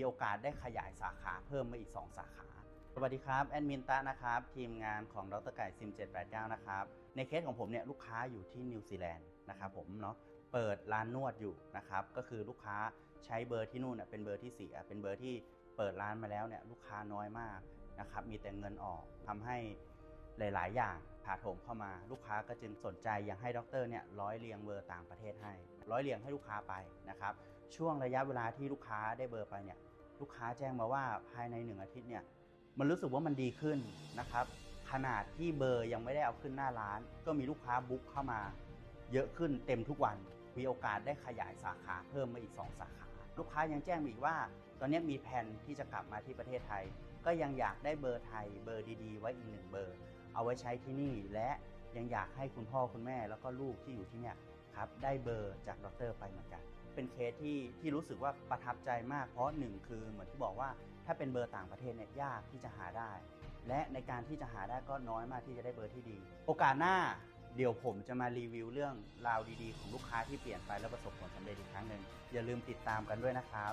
มีโอกาสได้ขยายสาขาเพิ่มมาอีก 2 สาขา สวัสดีครับแอดมินตะนะครับ ทีมงานของดรไก่ซิม789 นะครับ ในเคสของผมเนี่ยลูกค้าอยู่ที่นิวซีแลนด์นะครับผมเนาะเปิดร้านนวดอยู่นะครับก็คือลูกค้าใช้เบอร์ที่นู่นเป็นเบอร์ที่เสียเป็นเบอร์ที่เปิดร้านมาแล้วเนี่ยลูกค้าน้อยมากนะครับมีแต่เงินออกทำให้หลาย ๆ อย่างถาโถมเข้ามาลูกค้าก็จึงสนใจอยากให้ด็อกเตอร์เนี่ยร้อยเรียงเบอร์ต่างประเทศให้ ร้อยเรียงให้ลูกค้าไปนะครับช่วงระยะเวลาที่ลูกค้าได้เบอร์ไปเนี่ย ลูกค้าแจ้งมาว่าภายในหนึ่งอาทิตย์เนี่ยมันรู้สึกว่ามันดีขึ้นนะครับ ขนาดที่เบอร์ยังไม่ได้เอาขึ้นหน้าร้าน ก็มีลูกค้าบุ๊กเข้ามา เยอะขึ้นเต็มทุกวัน มีโอกาสได้ขยายสาขาเพิ่มมาอีก 2 สาขา ลูกค้ายังแจ้งมาอีกว่า ตอนนี้มีแผนที่จะกลับมาที่ประเทศไทย ก็ยังอยากได้เบอร์ไทยเบอร์ดีๆ ไว้อีกหนึ่งเบอร์ เอาไว้ใช้ที่นี่และยังอยากให้คุณพ่อคุณแม่แล้วก็ลูกที่อยู่ที่เนี่ย ครับได้เบอร์จากดรไปเหมือนกันเป็นเคสที่ที่รู้สึกว่าประทับใจมากเพราะหนึ่งคือเหมือนที่บอกว่าถ้าเป็นเบอร์ต่างประเทศเนี่ยยากที่จะหาได้ และในการที่จะหาได้ก็น้อยมากที่จะได้เบอร์ที่ดี โอกาสหน้าเดี๋ยวผมจะมารีวิวเรื่องราวดีๆ ของลูกค้าที่เปลี่ยนไปแล้วประสบผลสำเร็จอีกครั้งหนึ่งอย่าลืมติดตามกันด้วยนะครับ